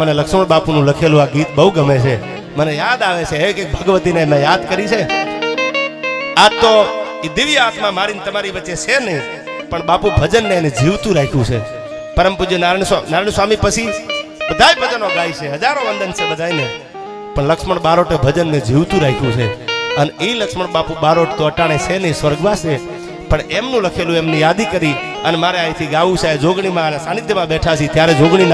મને લક્ષ્મણ બાપુનું લખેલું આ ગીત બહુ ગમે છે. મને યાદ આવે છે, એક એક ભગવતીને મેં યાદ કરી છે. આ તો દિવ્ય આત્મા મારીને તમારી વચ્ચે છે નહીં, પણ બાપુ ભજનને એને જીવતું રાખ્યું છે. પરમ પૂજ્ય નારાયણ નારાયણ સ્વામી પછી બધા ભજનો ગાય છે, હજારો વંદન છે બધાને પણ લક્ષ્મણ બારોટે ભજનને જીવતું રાખ્યું છે. અને એ લક્ષ્મણ બાપુ બારોટ તો અટાણે છે નહીં, સ્વર્ગવાસ પણ એમનું લખેલું, એમની યાદી કરી અને મારે અહીંથી ગાવું છે જોગણીમાં સાનિધ્યમાં બેઠા છીએ, ત્યારે જોગણી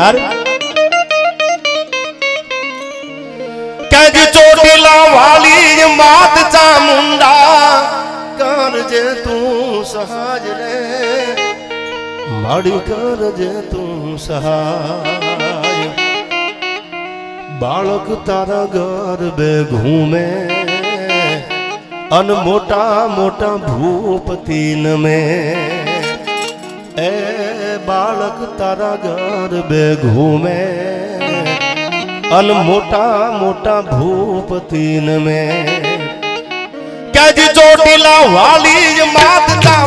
ચોટીલા વાલી માત ચામુંડા કરજે તું સહાજ રે માડી કરજે તું સહાય. બાળક તારા ગર્ભે ઘૂમે, અન મોટા મોટા ભૂપતિ નમે એ બાળક તારા ગર્ભે ઘૂમે અન મોટા મોટા ભૂપતિન નમે કેજ ચોટીલા વાલી માતતા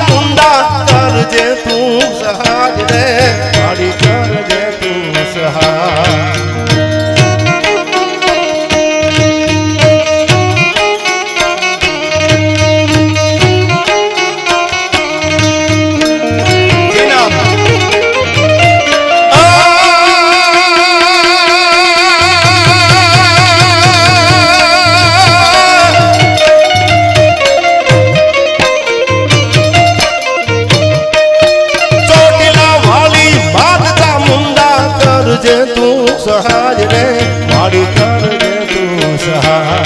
કરજે તું સહાજ રે વાળી કરજે તું સહાય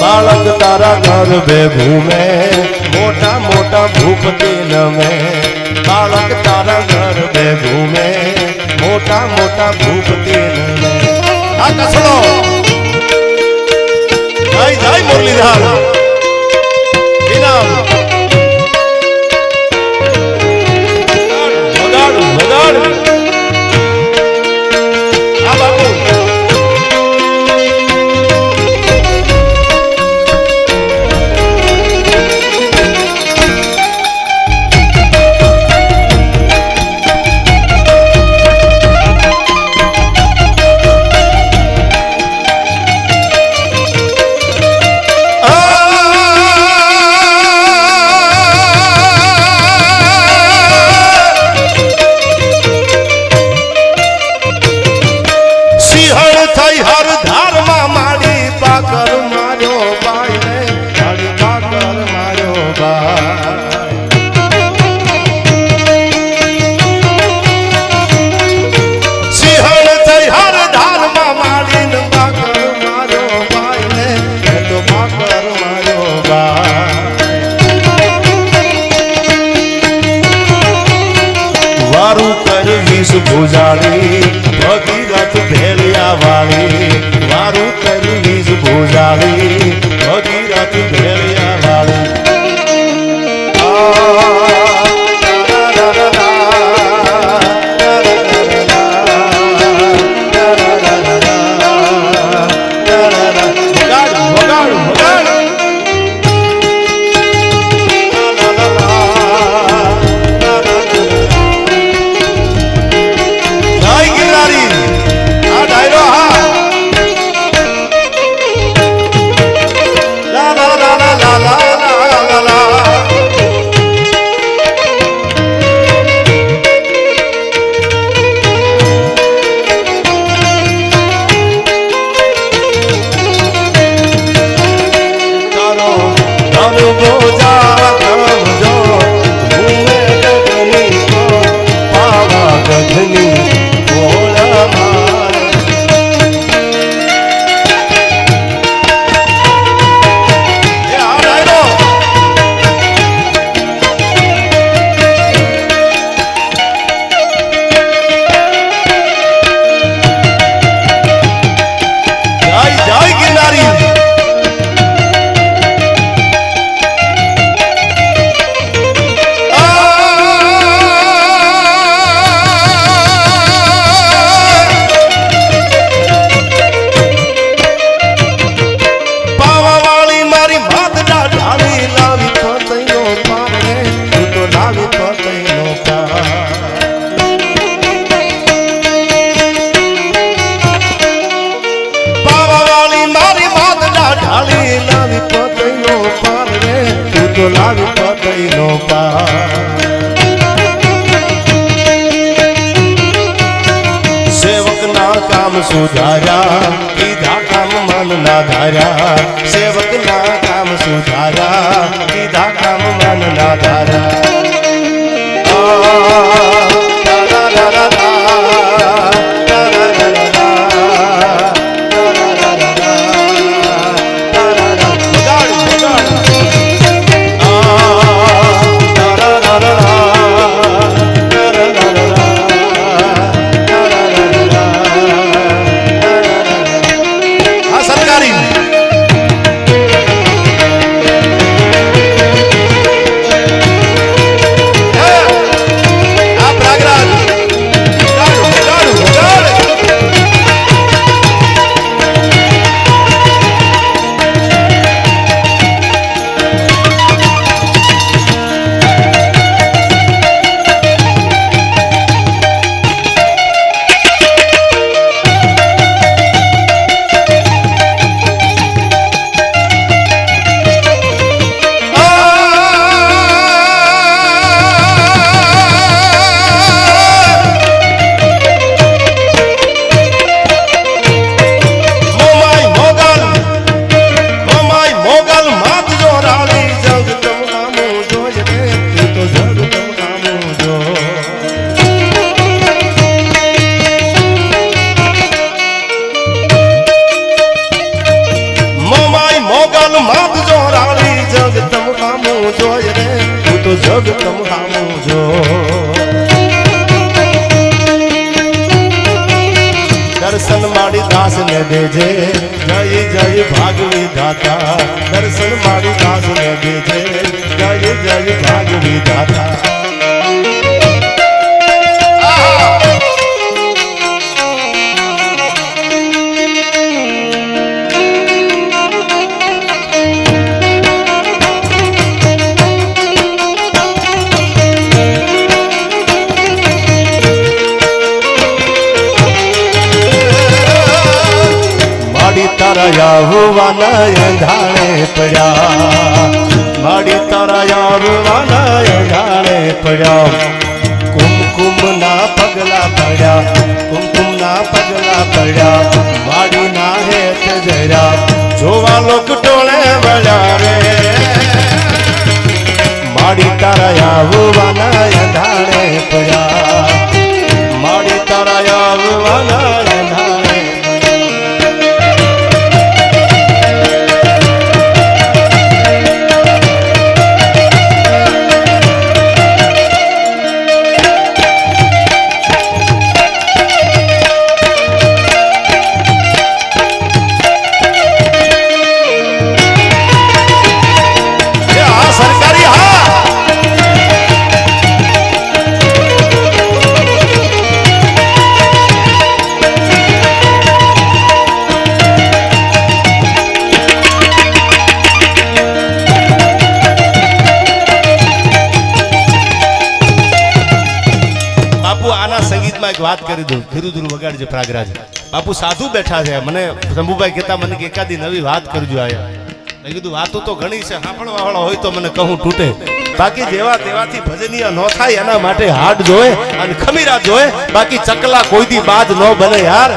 બાળક તારા ગર્ભે ઘૂમે મોટા મોટા ભૂપતિ નમે બાળક તારા ગર્ભે ઘૂમે મોટા મોટા ભૂપતિ નમે આ કસડો જય જય મુરલીધર ઇનામ Hello. બાઈ રે એ તો પાકર માર્યો બાઈ વારું કરવીશ ભુજાળી ભગીરથ ભેલિયા વાળી. આવી પતઈ નો સેવક ના કામ સુધાર્યા કીધા કામ મન ના ધાર્યા સેવક ના કામ સુધાર્યા કીધા કામ મન ના ધાર્યા માત જો રાણી જગ તમ આમું જોય રે. હું તો જગ તમ આમું જો દર્શન માડી દાસ ને દેજે. જય જય ભાગવી દાતા. દર્શન માડી દાસ ને દેજે. જય જય ભાગવી દાતા. તારા યાહુવાના એંધાણે પડ્યા માડી તારા આવવાના એંધાણે પડ્યા કુમકુમ ના પગલા પડ્યા કુમકુમ ના પગલા પડ્યા માડી ના હેત જર્યા જોવા લોક ટોળે વળ્યા રે માડી તારા યાહુવાના એંધાણે પડ્યા. ધીરું વગાડજે પ્રાગરાજ. બાપુ સાધુ બેઠા છે. મને શંભુભાઈ કહેતા, મને કે એકાદી નવી વાત કરજો આયા. મેં કીધું, વાતો તો ઘણી છે. સાંભળવા વાળા હોય તો મને કહું, તૂટે. બાકી જેવા તેવાથી ભજનીય ન થાય, એના માટે હાડ જોએ અને ખમીરા જોએ બાકી ચકલા કોઈ દી બાદ ન બને યાર.